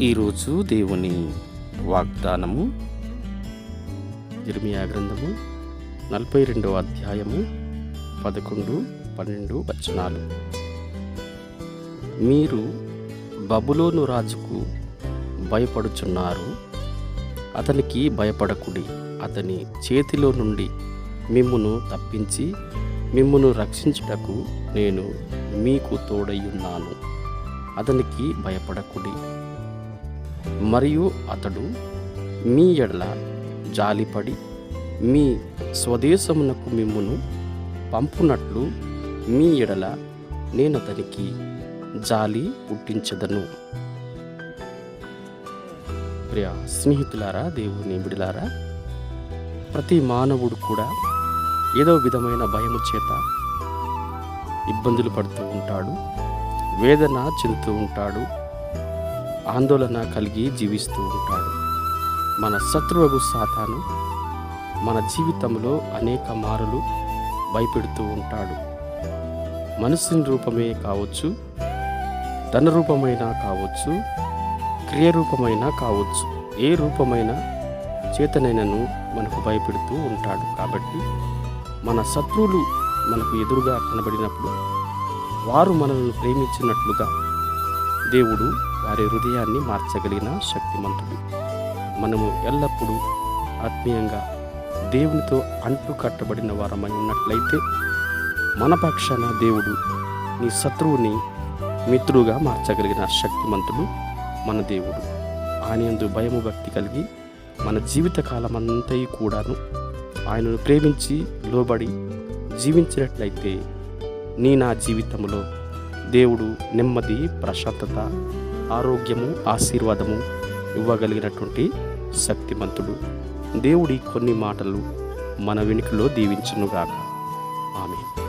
ఈరోజు దేవుని వాగ్దానము. ఇర్మియా గ్రంథము నలభై రెండవ అధ్యాయము పదకొండు పన్నెండు వచనాలు మీరు బబులోను రాజుకు భయపడుచున్నారు. అతనికి భయపడకుడి. అతని చేతిలో నుండి మిమ్మును తప్పించి మిమ్మును రక్షించుటకు నేను మీకు తోడయ్యున్నాను అతనికి భయపడకుడి. మరియు అతడు మీ ఎడల జాలిపడి మీ స్వదేశమునకు మిమ్మును పంపునట్లు మీ ఎడల నేను అతనికి జాలి పుట్టించదను. ప్రియ స్నేహితులారా దేవుని బిడిలారా ప్రతి మానవుడు కూడా ఏదో విధమైన భయము చేత ఇబ్బందులు పడుతూ ఉంటాడు వేదన చెందుతూ ఉంటాడు ఆందోళన కలిగి జీవిస్తూ ఉంటాడు. మన శత్రువుకు సాతాను మన జీవితంలో అనేక మారులు భయపెడుతూ ఉంటాడు. మనసుని రూపమే కావచ్చు ధనరూపమైన కావచ్చు క్రియరూపమైన కావచ్చు ఏ రూపమైన చేతనైనను మనకు భయపెడుతూ ఉంటాడు. కాబట్టి మన శత్రువులు మనకు ఎదురుగా కనబడినప్పుడు వారు మనల్ని ప్రేమించినట్లుగా దేవుడు వారి హృదయాన్ని మార్చగలిగిన శక్తిమంతుడు. మనము ఎల్లప్పుడూ ఆత్మీయంగా దేవునితో అంటు కట్టబడిన వారమై ఉన్నట్లయితే మన పక్షాన దేవుడు నీ శత్రువుని మిత్రుగా మార్చగలిగిన శక్తిమంతుడు మన దేవుడు. ఆయనందు భయము భక్తి కలిగి మన జీవితకాలం అంతయు కూడాను ఆయనను ప్రేమించి లోబడి జీవించినట్లయితే నీ నా జీవితంలో దేవుడు నెమ్మది ప్రశాంతత ఆరోగ్యము ఆశీర్వాదము ఇవ్వగలిగినటువంటి శక్తిమంతుడు. దేవుడి కొన్ని మాటలు మన వెనుకలో దీవించునుగాక. ఆమె